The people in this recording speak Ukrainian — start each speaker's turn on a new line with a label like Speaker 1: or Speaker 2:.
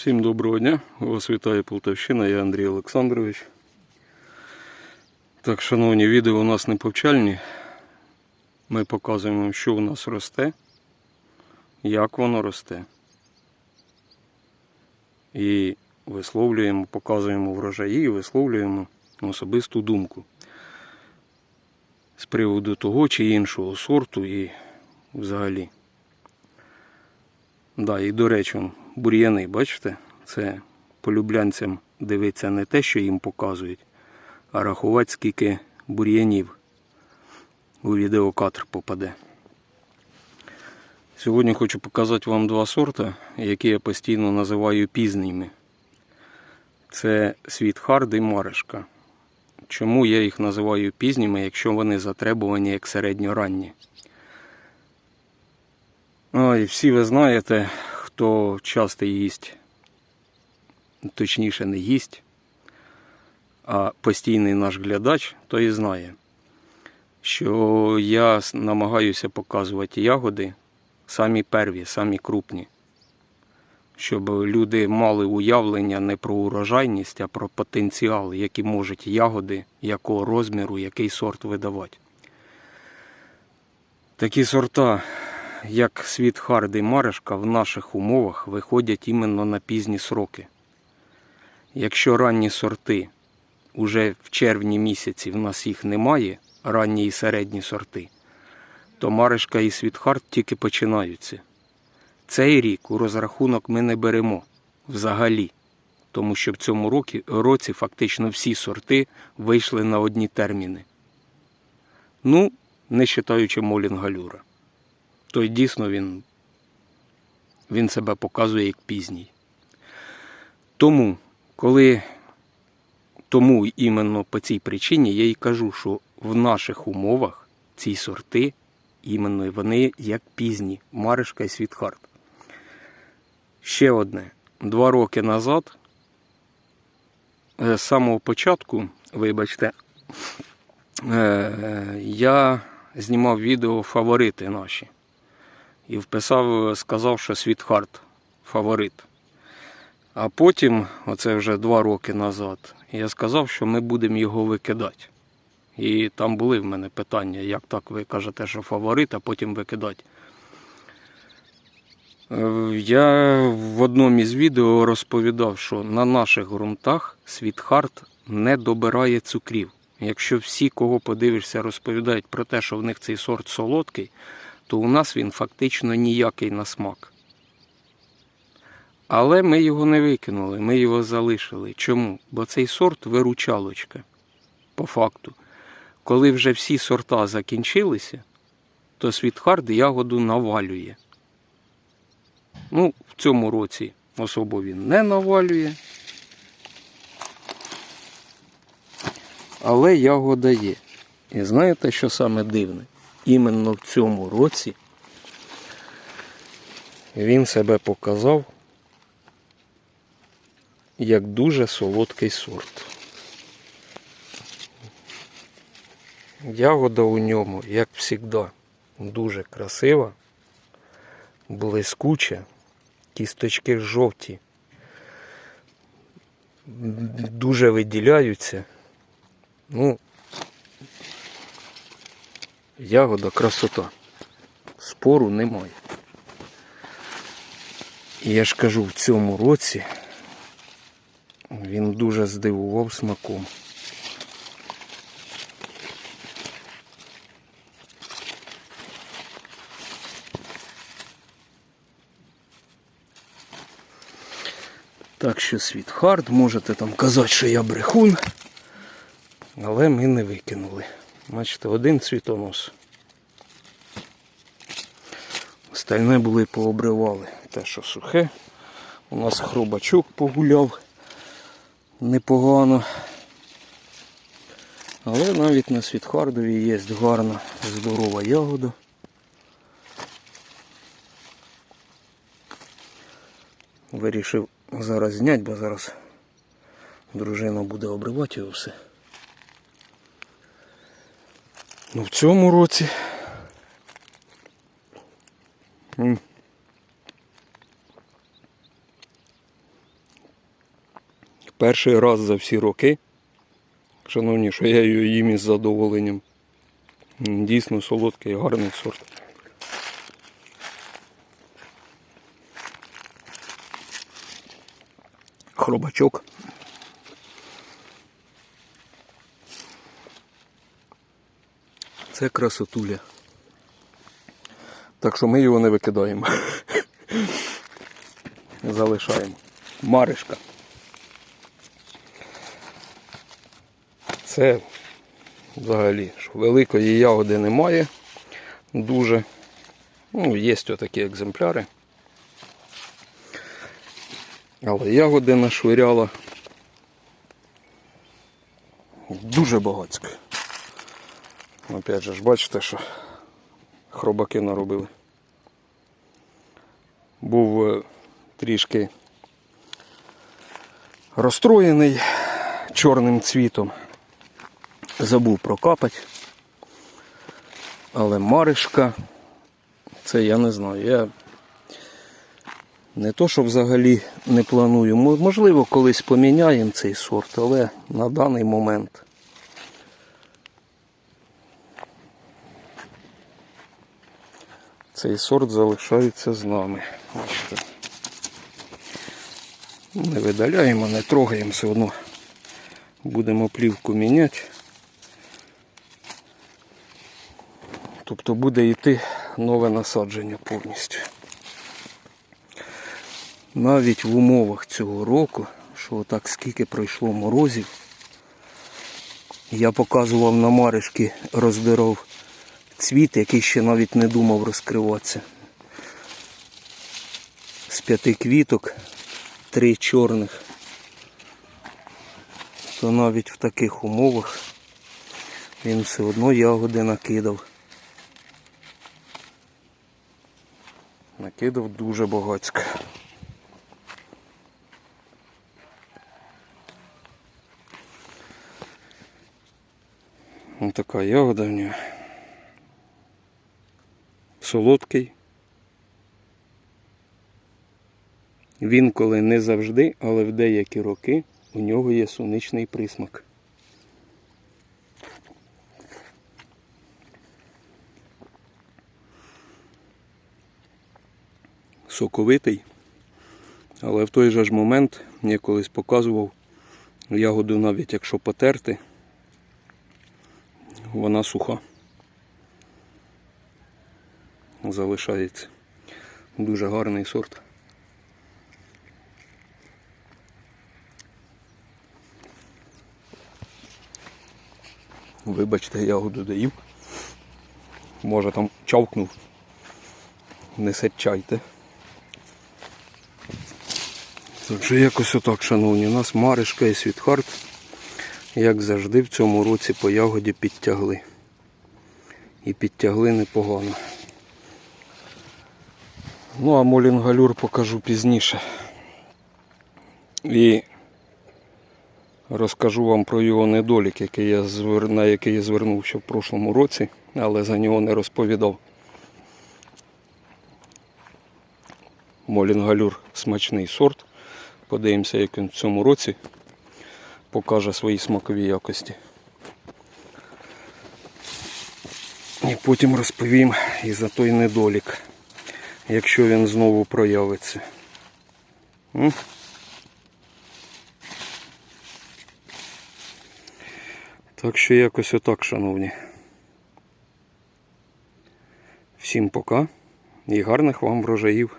Speaker 1: Всім доброго дня. Вас вітає Полтавщина, я Андрій Олександрович. Так, шановні, відео у нас не повчальні. Ми показуємо, що у нас росте, як воно росте. І висловлюємо, показуємо врожаї і висловлюємо особисту думку з приводу того чи іншого сорту і взагалі. Да, і до речі, бур'яни, бачите, це полюблянцям дивиться не те, що їм показують, а рахувати, скільки бур'янів у відеокадр попаде. Сьогодні хочу показати вам два сорти, які я постійно називаю пізними. Це Світхард і Маришка. Чому я їх називаю пізніми, якщо вони затребувані як середньоранні? Ой, всі ви знаєте, хто часто їсть, точніше не їсть, а постійний наш глядач, той і знає, що я намагаюся показувати ягоди самі перві, самі крупні, щоб люди мали уявлення не про урожайність, а про потенціал, які можуть ягоди, якого розміру, який сорт видавати. Такі сорта як світ Хард і Маришка в наших умовах виходять іменно на пізні сроки. Якщо ранні сорти уже в червні місяці в нас їх немає, ранні і середні сорти, то Маришка і Світхард тільки починаються. Цей рік у розрахунок ми не беремо взагалі, тому що в цьому році фактично всі сорти вийшли на одні терміни. Ну, не вважаючи Молінгалюра то й дійсно він, він себе показує як пізній. Тому, коли тому іменно по цій причині я й кажу, що в наших умовах ці сорти, іменно вони як пізні, Маришка і Світхард. Ще одне. Два роки назад, е, з самого початку, вибачте, е, я знімав відео фаворити наші і вписав, сказав, що Світхард фаворит. А потім, оце вже два роки назад, я сказав, що ми будемо його викидати. І там були в мене питання, як так ви кажете, що фаворит, а потім викидати. Е, Я в одному із відео розповідав, що на наших ґрунтах Світхард не добирає цукрів. Якщо всі, кого подивишся, розповідають про те, що в них цей сорт солодкий, то у нас він фактично ніякий на смак. Але ми його не викинули, ми його залишили. Чому? Бо цей сорт виручалочка. По факту. Коли вже всі сорта закінчилися, то Світхард ягоду навалює. Ну, в цьому році особо він не навалює. Але ягода є. І знаєте, що саме дивне? Іменно в цьому році він себе показав як дуже солодкий сорт. Ягода у ньому, як завжди, дуже красива, блискуча, кісточки жовті, дуже виділяються. Ну, Ягода красота. Спору немає. І я ж кажу, в цьому році він дуже здивував смаком. Так що світ хард, можете там казати, що я брехун, але ми не викинули. Бачите, один цвітонос. Остальне були пообривали. Те, що сухе. У нас хробачок погуляв непогано. Але навіть на світхардові є гарна, здорова ягода. Вирішив зараз зняти, бо зараз дружина буде обривати його все. Ну в цьому році. Перший раз за всі роки, шановні, що я її їм із задоволенням. Дійсно солодкий, гарний сорт. Хробачок. Це красотуля. Так що ми його не викидаємо. Залишаємо. Маришка. Це взагалі що великої ягоди немає. Дуже. Ну, є отакі екземпляри. Але ягоди нашвиряла. Дуже багатсько. Опять же ж, бачите, що хробаки наробили. Був е, трішки розстроєний чорним цвітом. Забув прокапати. Але маришка, це я не знаю. Я не то, що взагалі не планую. Можливо, колись поміняємо цей сорт, але на даний момент. Цей сорт залишається з нами. Бачите. Не видаляємо, не трогаємо, все одно будемо плівку міняти. Тобто буде йти нове насадження повністю. Навіть в умовах цього року, що так скільки пройшло морозів, я показував на маришки, роздирав цвіт, який ще навіть не думав розкриватися. З п'яти квіток, три чорних. То навіть в таких умовах він все одно ягоди накидав. Накидав дуже багацько. Ось така ягода в нього. Солодкий. Він коли не завжди, але в деякі роки у нього є суничний присмак. Соковитий. Але в той же ж момент я колись показував ягоду навіть якщо потерти, вона суха. Залишається. Дуже гарний сорт. Вибачте, ягоду доїв. Може там чавкнув. Не сечайте. Так що якось отак, шановні, у нас Маришка і Світхарт, як завжди, в цьому році по ягоді підтягли. І підтягли непогано. Ну а Молінгалюр покажу пізніше. І розкажу вам про його недолік, який я звер... на який я звернув ще в прошлому році, але за нього не розповідав. Молінгалюр смачний сорт. Подивимося, як він в цьому році покаже свої смакові якості. І потім розповім і за той недолік, якщо він знову проявиться. Так що якось отак, шановні. Всім пока і гарних вам врожаїв.